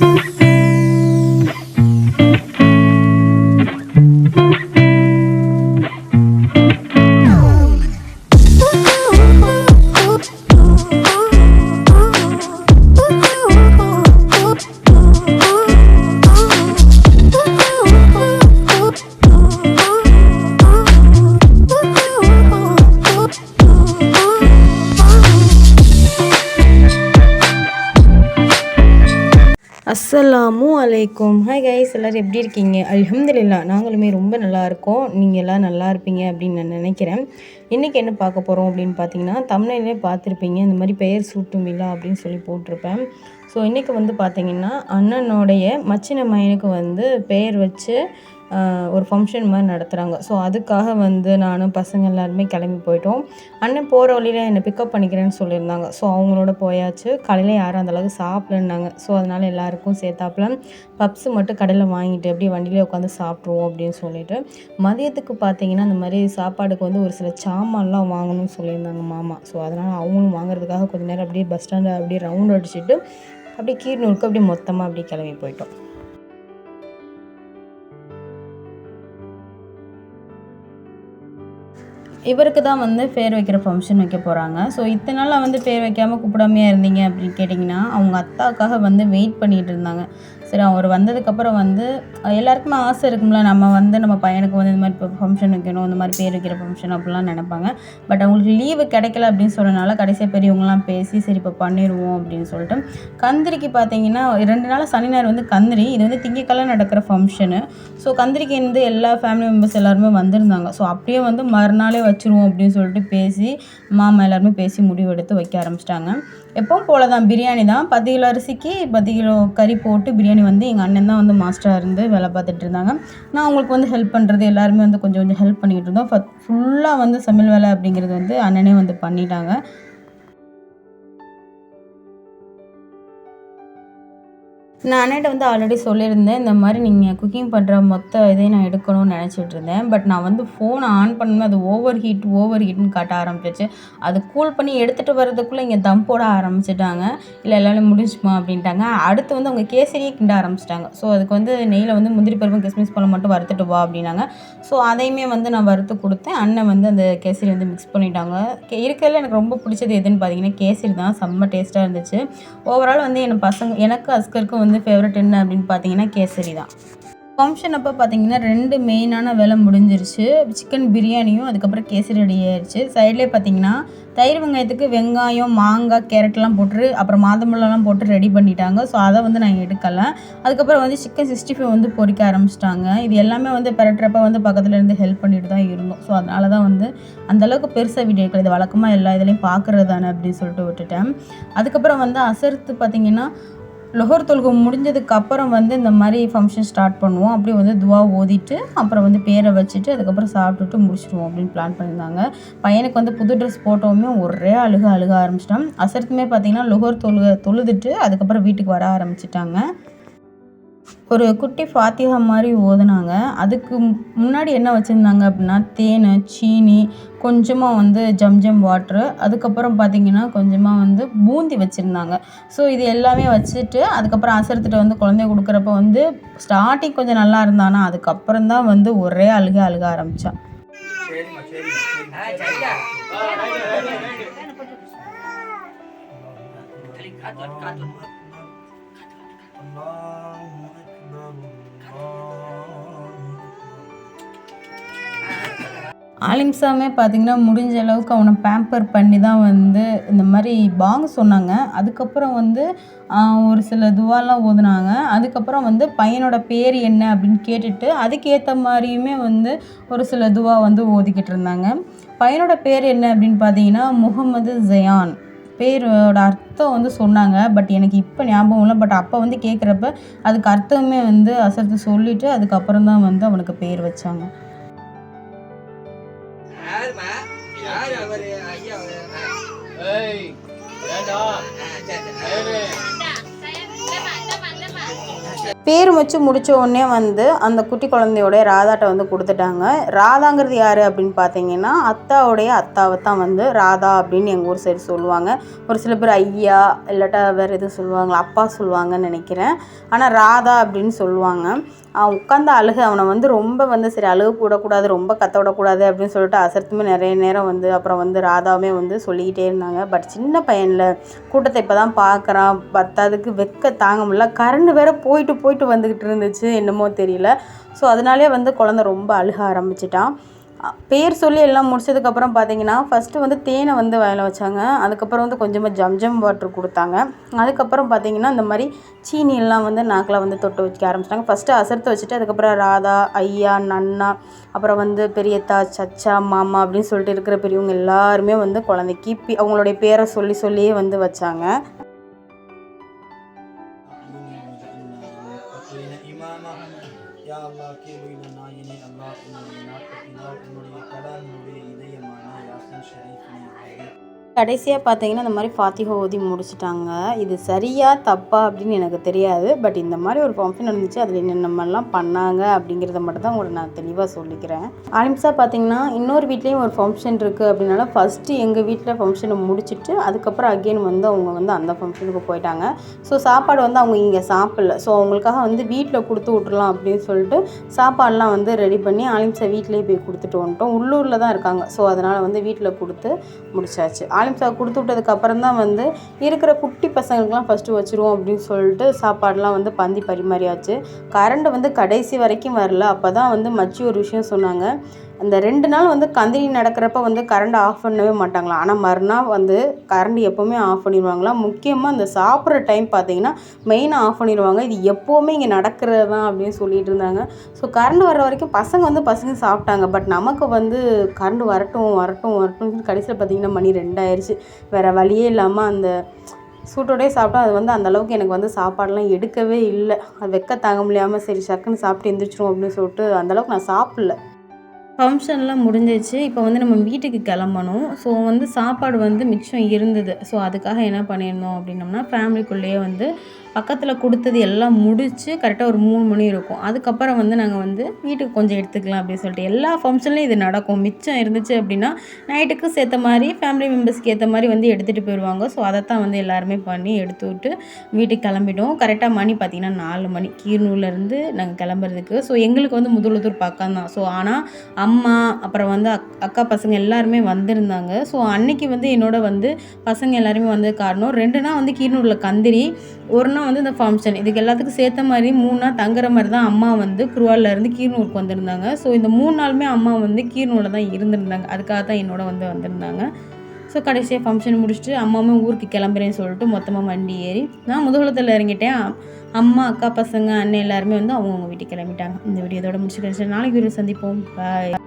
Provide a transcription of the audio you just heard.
Mm-hmm. அஸ்ஸலாமு அலைக்கும். Hi guys எல்லோரும் எப்படி இருக்கீங்க? அலமதுல்லா நாங்களுமே ரொம்ப நல்லா இருக்கோம். நீங்கள் எல்லாம் நல்லா இருப்பீங்க அப்படின்னு நான் நினைக்கிறேன். இன்றைக்கி என்ன பார்க்க போகிறோம் அப்படின்னு பார்த்தீங்கன்னா தமிழ்லேயே பார்த்துருப்பீங்க. இந்த மாதிரி பெயர் சூட்டும் விழா அப்படின்னு சொல்லி போட்டிருப்பேன். ஸோ இன்றைக்கி வந்து பார்த்தீங்கன்னா அண்ணனுடைய மச்சின மயனுக்கு வந்து பெயர் வச்சு ஒரு ஃபங்க்ஷன் மாதிரி நடத்துகிறாங்க ஸோ அதுக்காக வந்து நானும் பசங்க எல்லாருமே கிளம்பி போயிட்டோம். அண்ணன் போகிற வழியில் என்னை பிக்கப் பண்ணிக்கிறேன்னு சொல்லியிருந்தாங்க. ஸோ அவங்களோட போயாச்சு. காலையில் யாரும் அந்த அளவுக்கு சாப்பிடலன்னாங்க. ஸோ அதனால் எல்லாருக்கும் சேர்த்தாப்புல பப்ஸ் மட்டும் கடையில் வாங்கிட்டு அப்படியே வண்டியிலே உட்காந்து சாப்பிட்ருவோம் அப்படின்னு சொல்லிட்டு மதியத்துக்கு பார்த்தீங்கன்னா அந்த மாதிரி சாப்பாடுக்கு வந்து ஒரு சில சாமான்லாம் வாங்கணும்னு சொல்லியிருந்தாங்க மாமா. ஸோ அதனால் அவங்களும் வாங்குறதுக்காக கொஞ்ச நேரம் அப்படியே பஸ் ஸ்டாண்டை அப்படியே ரவுண்ட் அடிச்சுட்டு அப்படியே கீர்னூருக்கு அப்படியே மொத்தமாக அப்படியே கிளம்பி போயிட்டோம். இவருக்கு தான் வந்து பேர் வைக்கிற ஃபங்க்ஷன் வைக்க போகிறாங்க ஸோ இத்தனை நாளாக வந்து பேர் வைக்காமல் கூப்பிடாமையா இருந்தீங்க அப்படின்னு கேட்டிங்கன்னா அவங்க அத்தாக்காக வந்து வெயிட் பண்ணிகிட்டு இருந்தாங்க. சரி அவர் வந்ததுக்கப்புறம் வந்து எல்லாருக்குமே ஆசை இருக்கும்ல நம்ம வந்து நம்ம பையனுக்கு வந்து இந்த மாதிரி இப்போ ஃபங்க்ஷன் வைக்கணும் இந்த மாதிரி பேர் வைக்கிற ஃபங்க்ஷன் அப்படிலாம் நினைப்பாங்க. பட் அவங்களுக்கு லீவு கிடைக்கல அப்படின்னு சொன்னனால கடைசியாக பெரியவங்களாம் பேசி சரி இப்போ பண்ணிடுவோம் அப்படின்னு சொல்லிட்டு கந்திரிக்கு பார்த்தீங்கன்னா ரெண்டு நாள் சனி ஞாயிறு வந்து கந்திரி இது வந்து திங்கக்கிழமை நடக்கிற ஃபங்க்ஷனு ஸோ கந்திரிக்கு வந்து எல்லா ஃபேமிலி மெம்பர்ஸ் எல்லாருமே வந்திருந்தாங்க. ஸோ அப்படியே வந்து மறுநாளே வச்சுருவோம் அப்படின்னு சொல்லிட்டு பேசி மாமா எல்லாருமே பேசி முடிவெடுத்து வைக்க ஆரம்பிச்சிட்டாங்க. எப்பவும் போல தான் பிரியாணி தான். பத்து கிலோ அரிசிக்கு பத்து கிலோ கறி போட்டு பிரியாணி வந்து எங்கள் அண்ணன் தான் வந்து மாஸ்டராக இருந்து வேலை பார்த்துட்டு இருந்தாங்க. நான் அவங்களுக்கு வந்து ஹெல்ப் பண்ணுறது எல்லாருமே வந்து கொஞ்சம் கொஞ்சம் ஹெல்ப் பண்ணிக்கிட்டு இருந்தோம். ஃபுல்லாக வந்து சமையல் வேலை அப்படிங்கிறது வந்து அண்ணனே வந்து பண்ணிட்டாங்க. நான் அண்ணன்ட்ட வந்து ஆல்ரெடி சொல்லியிருந்தேன் இந்த மாதிரி நீங்கள் குக்கிங் பண்ணுற மொத்த இதையும் நான் எடுக்கணும்னு நினச்சிட்டு இருந்தேன். பட் நான் வந்து ஃபோனை ஆன் பண்ணும்போது அது ஓவர் ஹீட் ஓவர் ஹீட்னு காட்ட ஆரம்பிச்சிச்சு அது கூல் பண்ணி எடுத்துகிட்டு வர்றதுக்குள்ளே இங்கே தம் போட ஆரம்பிச்சிட்டாங்க. இல்லை எல்லாரும் முடிஞ்சுமா அப்படின்ட்டாங்க. அடுத்து வந்து அவங்க கேசரியே கிண்ட ஆரம்பிச்சிட்டாங்க. ஸோ அதுக்கு வந்து நெய்யில் வந்து முந்திரி பருப்பும் கிஸ்மிஸ் பழம் மட்டும் வறுத்துட்டு வா அப்படின்னாங்க. ஸோ அதையுமே வந்து நான் வறுத்து கொடுத்தேன். அண்ணன் வந்து அந்த கேசரி வந்து மிக்ஸ் பண்ணிட்டாங்க. இருக்கிறதுல எனக்கு ரொம்ப பிடிச்சது எதுன்னு பார்த்தீங்கன்னா கேசரி தான். செம்ம டேஸ்ட்டாக இருந்துச்சு. ஓவரால் வந்து என் பசங்க எனக்கு அஸ்கருக்கும் வந்து ஃபேவரட் என்ன அப்படின்னு பார்த்தீங்கன்னா கேசரி தான். ஃபங்க்ஷன் அப்போ பார்த்தீங்கன்னா ரெண்டு மெயினான வேலை முடிஞ்சிருச்சு. சிக்கன் பிரியாணியும் அதுக்கப்புறம் கேசரி ரெடி ஆயிடுச்சு சைட்லேயே பார்த்தீங்கன்னா தயிர் வெங்காயத்துக்கு வெங்காயம் மாங்காய் கேரட்லாம் போட்டு அப்புறம் மாதுளம்பழம்லாம் போட்டு ரெடி பண்ணிட்டாங்க. ஸோ அதை வந்து நான் எடுக்கலை. அதுக்கப்புறம் வந்து சிக்கன் சிக்ஸ்டி ஃபைவ் வந்து பொரிக்க ஆரம்பிச்சிட்டாங்க. இது எல்லாமே வந்து பெரட்டுறப்ப வந்து பக்கத்துல இருந்து ஹெல்ப் பண்ணிட்டு தான் இருந்தோம். ஸோ அதனால தான் வந்து அந்தளவுக்கு பெருசாக வீடியோக்கள் இது வழக்கமாக எல்லா இதுலேயும் பார்க்குறது தானே அப்படின்னு சொல்லிட்டு விட்டுட்டேன். அதுக்கப்புறம் வந்து அசர்த்து பார்த்தீங்கன்னா லொஹர் தொழுகை முடிஞ்சதுக்கு அப்புறம் வந்து இந்த மாதிரி ஃபங்க்ஷன் ஸ்டார்ட் பண்ணுவோம். அப்படியே வந்து துவா ஓதிட்டு அப்புறம் வந்து பேரை வச்சுட்டு அதுக்கப்புறம் சாப்பிட்டுட்டு முடிச்சிடுவோம் அப்படின்னு பிளான் பண்ணியிருந்தாங்க. பையனுக்கு வந்து புது ட்ரெஸ் போட்டோமே ஒரே அழுக அழுக ஆரம்பிச்சிட்டான். அசர்த்துமே பார்த்தீங்கன்னா லொஹர் தொழுக தொழுதுட்டு அதுக்கப்புறம் வீட்டுக்கு வர ஆரம்பிச்சிட்டாங்க. ஒரு குட்டி ஃபாத்திகா மாதிரி ஓதுனாங்க. அதுக்கு முன்னாடி என்ன வச்சுருந்தாங்க அப்படின்னா தேன் சீனி கொஞ்சமாக வந்து ஜம்ஜம் வாட்ரு. அதுக்கப்புறம் பார்த்தீங்கன்னா கொஞ்சமாக வந்து பூந்தி வச்சுருந்தாங்க. ஸோ இது எல்லாமே வச்சுட்டு அதுக்கப்புறம் அசரத்துட்டு வந்து குழந்தை கொடுக்குறப்ப வந்து ஸ்டார்டிங் கொஞ்சம் நல்லா இருந்தானா அதுக்கப்புறம் தான் வந்து ஒரே அழுக அழுக ஆரம்பித்தான் ஆலிம்சாமே பார்த்தீங்கன்னா முடிஞ்ச அளவுக்கு அவனை பேம்பர் பண்ணி தான் வந்து இந்த மாதிரி பாங் சொன்னாங்க. அதுக்கப்புறம் வந்து ஒரு சில துவாலாம் ஓதுனாங்க. அதுக்கப்புறம் வந்து பையனோட பேர் என்ன அப்படின்னு கேட்டுட்டு அதுக்கேற்ற மாதிரியுமே வந்து ஒரு சில துவா வந்து ஓதிக்கிட்டு இருந்தாங்க. பையனோட பேர் என்ன அப்படின்னு பார்த்தீங்கன்னா முகமது ஜயான். பேரோட அர்த்தம் வந்து சொன்னாங்க பட் எனக்கு இப்போ ஞாபகம் இல்லை. பட் அப்போ வந்து கேட்குறப்ப அதுக்கு அர்த்தமே வந்து அசர்த்து சொல்லிவிட்டு அதுக்கப்புறம் தான் வந்து அவனுக்கு பேர் வச்சாங்க. யாரும்மா? யாரு அவரு? ஐயா அவரு? ஆ, சரி, சரி. பேர் வச்சு முடித்த உடனே வந்து அந்த குட்டி குழந்தையோடைய ராதாட்ட வந்து கொடுத்துட்டாங்க. ராதாங்கிறது யார் அப்படின்னு பார்த்தீங்கன்னா அத்தாவுடைய அத்தாவை தான் வந்து ராதா அப்படின்னு எங்கள் ஊர் சைடு சொல்லுவாங்க. ஒரு சில பேர் ஐயா இல்லாட்டா வேறு எதுவும் சொல்லுவாங்களா அப்பா சொல்லுவாங்கன்னு நினைக்கிறேன். ஆனால் ராதா அப்படின்னு சொல்லுவாங்க. அவன் உட்காந்து அழுக அவனை வந்து ரொம்ப வந்து சரி அழுக கூடக்கூடாது ரொம்ப கத்த விடக்கூடாது அப்படின்னு சொல்லிட்டு அசர்த்துமே நிறைய நேரம் வந்து அப்புறம் வந்து ராதாவுமே வந்து சொல்லிக்கிட்டே இருந்தாங்க. பட் சின்ன பையனில் கூட்டத்தை இப்போ தான் பார்க்குறான் பத்தாதுக்கு வெக்க தாங்க முடியல. கரண்ட் வேற போயிட்டு போயிட்டு வந்துக்கிட்டு இருந்துச்சு என்னமோ தெரியல. ஸோ அதனாலே வந்து குழந்த ரொம்ப அழுக ஆரம்பிச்சிட்டான் பேர் சொல்லி எல்லாம் முடிச்சதுக்கப்புறம் பார்த்தீங்கன்னா ஃபஸ்ட்டு வந்து தேனை வந்து வாயில் வச்சாங்க. அதுக்கப்புறம் வந்து கொஞ்சமாக ஜம்ஜம் வாட்டர் கொடுத்தாங்க. அதுக்கப்புறம் பார்த்தீங்கன்னா இந்த மாதிரி சீனி எல்லாம் வந்து நாக்கில் வந்து தொட்டு வைக்க ஆரம்பிச்சிட்டாங்க. ஃபஸ்ட்டு அசர்த்து வச்சுட்டு அதுக்கப்புறம் ராதா ஐயா நன்னா அப்புறம் வந்து பெரியத்தா சச்சா மாமா அப்படின்னு சொல்லிட்டு இருக்கிற பெரியவங்க எல்லாருமே வந்து குழந்தைக்கு பி- அவங்களுடைய பேரை சொல்லி சொல்லியே வந்து வச்சாங்க. உன்னுடைய கடானுடைய இதயமான யாசின் ஷரீஃப் நீ கடைசியாக பார்த்தீங்கன்னா இந்த மாதிரி ஃபாத்திகா ஓதி முடிச்சிட்டாங்க. இது சரியா தப்பா அப்படின்னு எனக்கு தெரியாது. பட் இந்த மாதிரி ஒரு ஃபங்க்ஷன் நடந்துச்சு அதில் என்னென்னலாம் பண்ணாங்க அப்படிங்கிறத மட்டும் தான் உங்களை நான் தெளிவாக சொல்லிக்கிறேன். ஆலிம்ஸாக பார்த்தீங்கன்னா இன்னொரு வீட்லேயும் ஒரு ஃபங்க்ஷன் இருக்குது அப்படின்னால ஃபஸ்ட்டு எங்கள் வீட்டில் ஃபங்க்ஷனை முடிச்சுட்டு அதுக்கப்புறம் அகெயின் வந்து அவங்க வந்து அந்த ஃபங்க்ஷனுக்கு போயிட்டாங்க. ஸோ சாப்பாடு வந்து அவங்க இங்கே சாப்பிடல. ஸோ அவங்களுக்காக வந்து வீட்டில் கொடுத்து விட்றலாம் அப்படின்னு சொல்லிட்டு சாப்பாடெலாம் வந்து ரெடி பண்ணி ஆலிம்ஸா வீட்டிலேயே போய் கொடுத்துட்டு வந்துட்டோம். உள்ளூரில் தான் இருக்காங்க. ஸோ அதனால் வந்து வீட்டில் கொடுத்து முடிச்சாச்சு. ஆலிம்ஸா கொடுத்து விட்டதுக்கு அப்புறம் தான் வந்து இருக்கிற குட்டி பசங்களுக்குலாம் ஃபஸ்ட்டு வச்சுருவோம் அப்படின்னு சொல்லிட்டு சாப்பாடெலாம் வந்து பந்தி பரிமாறியாச்சு. கரண்ட் வந்து கடைசி வரைக்கும் வரல. அப்போ தான் வந்து மச்சி ஒரு விஷயம் சொன்னாங்க. அந்த ரெண்டு நாள் வந்து கந்தினி நடக்கிறப்ப வந்து கரண்ட் ஆஃப் பண்ணவே மாட்டாங்களாம் ஆனால் மறுநாள் வந்து கரண்ட் எப்போவுமே ஆஃப் பண்ணிடுவாங்களாம் முக்கியமாக அந்த சாப்பிட்ற டைம் பார்த்தீங்கன்னா மெயினாக ஆஃப் பண்ணிடுவாங்க. இது எப்போவுமே இங்கே நடக்கிறது தான் அப்படின்னு சொல்லிட்டு இருந்தாங்க. ஸோ கரண்ட் வர்ற வரைக்கும் பசங்க வந்து பசங்க சாப்பிட்டாங்க. பட் நமக்கு வந்து கரண்ட் வரட்டும் வரட்டும் வரட்டும் கடைசியில் பார்த்தீங்கன்னா மணி ரெண்டாயிருச்சு. வேறு வழியே இல்லாமல் அந்த சூட்டோடயே சாப்பிட்டோம் அது வந்து அந்த அளவுக்கு எனக்கு வந்து சாப்பாடெலாம் எடுக்கவே இல்லை. அது வெக்க தாங்க முடியாமல் சரி சக்குன்னு சாப்பிட்டு எந்திரிச்சிரும் அப்படின்னு சொல்லிட்டு அந்தளவுக்கு நான் சாப்பிடல. ஃபங்க்ஷன்லாம் முடிஞ்சிச்சு. இப்போ வந்து நம்ம வீட்டுக்கு கிளம்பணும். ஸோ வந்து சாப்பாடு வந்து மிச்சம் இருந்தது. ஸோ அதுக்காக என்ன பண்ணியிருந்தோம் அப்படின்னம்னா ஃபேமிலிக்குள்ளேயே வந்து பக்கத்தில் கொடுத்தது எல்லாம் முடித்து கரெக்டாக ஒரு மூணு மணி இருக்கும். அதுக்கப்புறம் வந்து நாங்கள் வந்து வீட்டுக்கு கொஞ்சம் எடுத்துக்கலாம் அப்படின்னு சொல்லிட்டு எல்லா ஃபங்க்ஷன்லையும் இது நடக்கும். மிச்சம் இருந்துச்சு அப்படின்னா நைட்டுக்கு சேர்த்த மாதிரி ஃபேமிலி மெம்பர்ஸ்க்கு ஏற்ற மாதிரி வந்து எடுத்துகிட்டு போயிடுவாங்க ஸோ அதைத்தான் வந்து எல்லாருமே பண்ணி எடுத்து விட்டு வீட்டுக்கு கிளம்பிட்டோம். கரெக்டாக மணி பார்த்திங்கன்னா நாலு மணி. கீரனூர்லேருந்து நாங்கள் கிளம்புறதுக்கு. ஸோ எங்களுக்கு வந்து முதலுத்தூர் பக்கம் தான். ஸோ ஆனால் அம்மா அப்புறம் வந்து அக் அக்கா பசங்க எல்லாருமே வந்திருந்தாங்க. ஸோ அன்னைக்கு வந்து என்னோட வந்து பசங்க எல்லாருமே வந்தது காரணம் ரெண்டு நாள் வந்து கீர்னூரில் கந்திரி ஒரு நாள் வந்து இந்த ஃபங்க்ஷன் இதுக்கு எல்லாத்துக்கும் சேர்த்த மாதிரி மூணு நாள் தங்குற மாதிரி தான் அம்மா வந்து குருவாலில் இருந்து வந்திருந்தாங்க. ஸோ இந்த மூணு நாளுமே அம்மா வந்து கீரனூரில் தான் இருந்திருந்தாங்க. அதுக்காக தான் என்னோட வந்து வந்திருந்தாங்க. ஸோ கடைசியாக ஃபங்க்ஷன் முடிச்சுட்டு அம்மாவும் ஊருக்கு கிளம்புறேன்னு சொல்லிட்டு மொத்தமாக வண்டி ஏறி நான் முதுகுளத்தில் இறங்கிட்டேன். அம்மா அக்கா பசங்க அண்ணன் எல்லாருமே வந்து அவங்கவுங்க வீட்டுக்கு கிளம்பிட்டாங்க. இந்த வீடியோ இதோட முடிச்சு நாளைக்கு வீடியோ சந்திப்போம். பாய்